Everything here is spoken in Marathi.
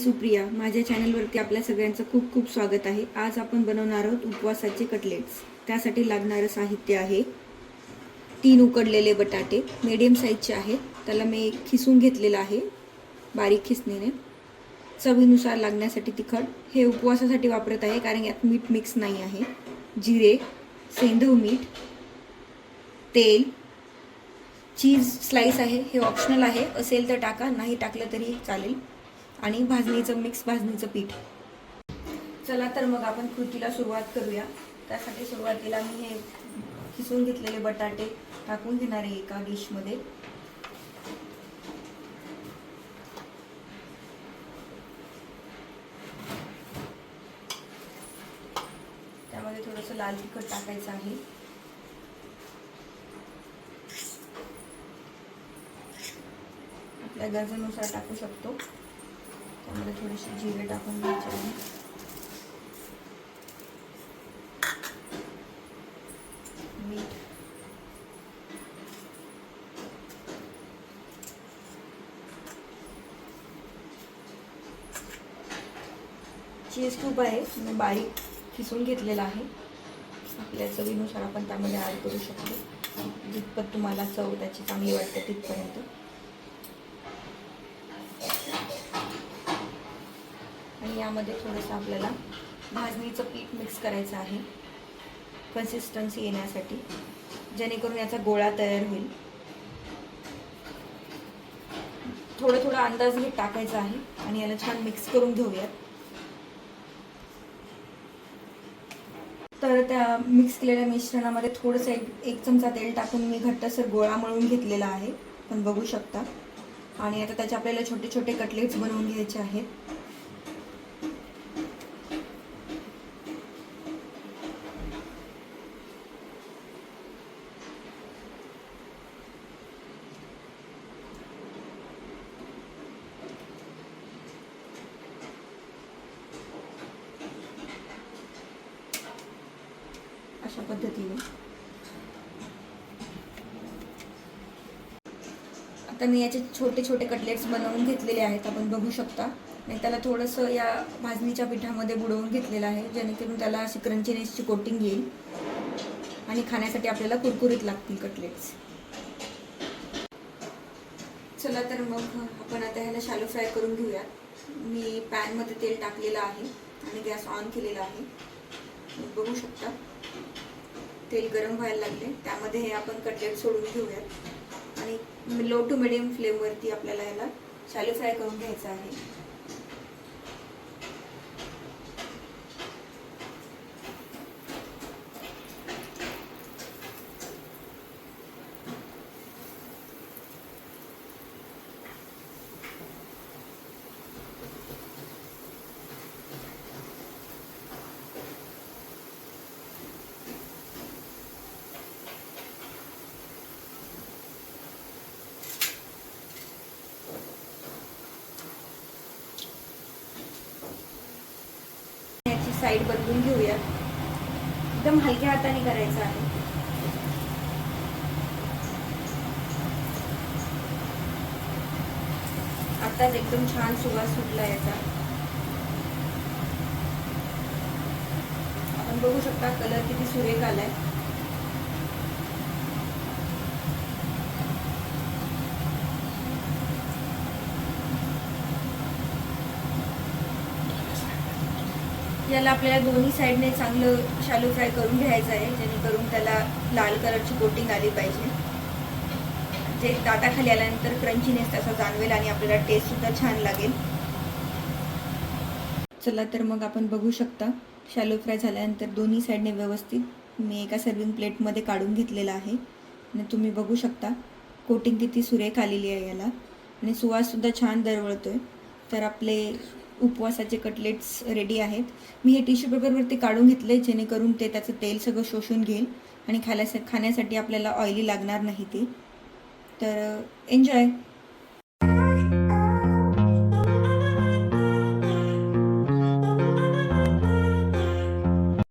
सुप्रिया माझ्या चॅनलवरती आपल्या सगळ्यांचं खूप खूप स्वागत आहे. आज आपण बनवणार आहोत उपवासाचे कटलेट्स. त्यासाठी लागणारं साहित्य आहे तीन उकडलेले बटाटे मीडियम साईजचे आहेत. त्याला मी खिसून घेतलेलं आहे बारीक खिसणीने. चवीनुसार लागण्यासाठी तिखट. हे उपवासासाठी वापरत आहे कारण यात मीठ मिक्स नाही आहे. जिरे सेंधव मीठ तेल चीज स्लाइस आहे. हे ऑप्शनल आहे. असेल तर टाका नाही टाकलं तरी चालेल. आणि भाजणीचं मिक्स भाजणीचं पीठ. चला तर मग आपण कृतीला सुरुवात करूया. त्यासाठी सुरुवातीला मी हे खिसून घेतलेले बटाटे टाकून घेणार आहे एका डिशमध्ये. त्यामध्ये थोडंसं लाल तिखट टाकायचं आहे. आपल्या गरजेनुसार टाकू शकतो. त्यामध्ये थोडेसे जिरे टाकून घ्यायचे आहे. मीठ. चीज खूप आहे मी बारीक खिसून घेतलेला आहे. आपल्या चवीनुसार आपण त्यामध्ये ॲड करू शकतो. जितपत तुम्हाला चव त्याची चांगली वाटते तिथपर्यंत. आणि यामध्ये थोडंसं आपल्याला भाजणीचं पीठ मिक्स करायचं आहे. कन्सिस्टन्सी येण्यासाठी जेणेकरून याचा गोळा तयार होईल. थोडं थोडं अंदाज घेत टाकायचा आहे आणि याला छान मिक्स करून घेऊयात. तर त्या मिक्स केलेल्या मिश्रणामध्ये थोडंसं एक एक चमचा तेल टाकून मी घट्टसर गोळा मळून घेतलेला आहे. पण बघू शकता. आणि आता त्याचे आपल्याला छोटे छोटे कटलेट्स बनवून घ्यायचे आहेत. अशा पद्धतीने. आता मी याचे छोटे छोटे कटलेट्स बनवून घेतलेले आहेत आपण बघू शकता. आणि त्याला थोडंसं या भाजणीच्या पिठामध्ये बुडवून घेतलेलं आहे जेणेकरून त्याला अशी क्रंचीनेसची कोटिंग येईल आणि खाण्यासाठी आपल्याला कुरकुरीत लागतील कटलेट्स चला तर मग आपण आता ह्याला शालो फ्राय करून घेऊया मी पॅनमध्ये तेल टाकलेलं आहे आणि गॅस ऑन केलेला आहे. बघू शकता. तेल गरम व्हायला लागले. त्यामध्ये हे आपण कटलेट सोडून घेऊयात. आणि लो टू मिडियम फ्लेमवरती आपल्याला याला शालो फ्राय करून घ्यायचं आहे याची साईड बदलून घेऊया. एकदम हलक्या हाताने करायचं आहे. आताच एकदम छान सुवास सुटला याचा. आपण बघू शकता कलर किती सुरेख आलाय. याला आपल्याला दोन्ही साईडने चांगलं शालो फ्राय करून घ्यायचं आहे जेणेकरून त्याला लाल कलरची कोटिंग आली पाहिजे. जे ताटाखाली आल्यानंतर क्रंचीनेस त्याचा जाणवेल आणि आपल्याला टेस्ट सुद्धा छान लागेल. चला तर मग आपण बघू शकता शॅलो फ्राय झाल्यानंतर दोन्ही साईडने व्यवस्थित मी एका सर्विंग प्लेटमध्ये काढून घेतलेला आहे. आणि तुम्ही बघू शकता कोटिंग किती सुरेख आलेली आहे याला. आणि सुवाससुद्धा छान दरवळतो आहे तर आपले उपवासाचे कटलेट्स रेडी आहेत. मी हे टिश्यू पेपरवरती काढून घेतले जेणेकरून ते त्याचं तेल सगळं शोषून घेईल आणि खाल्यास खाण्यासाठी आपल्याला ऑइली लागणार नाही ते. तर एन्जॉय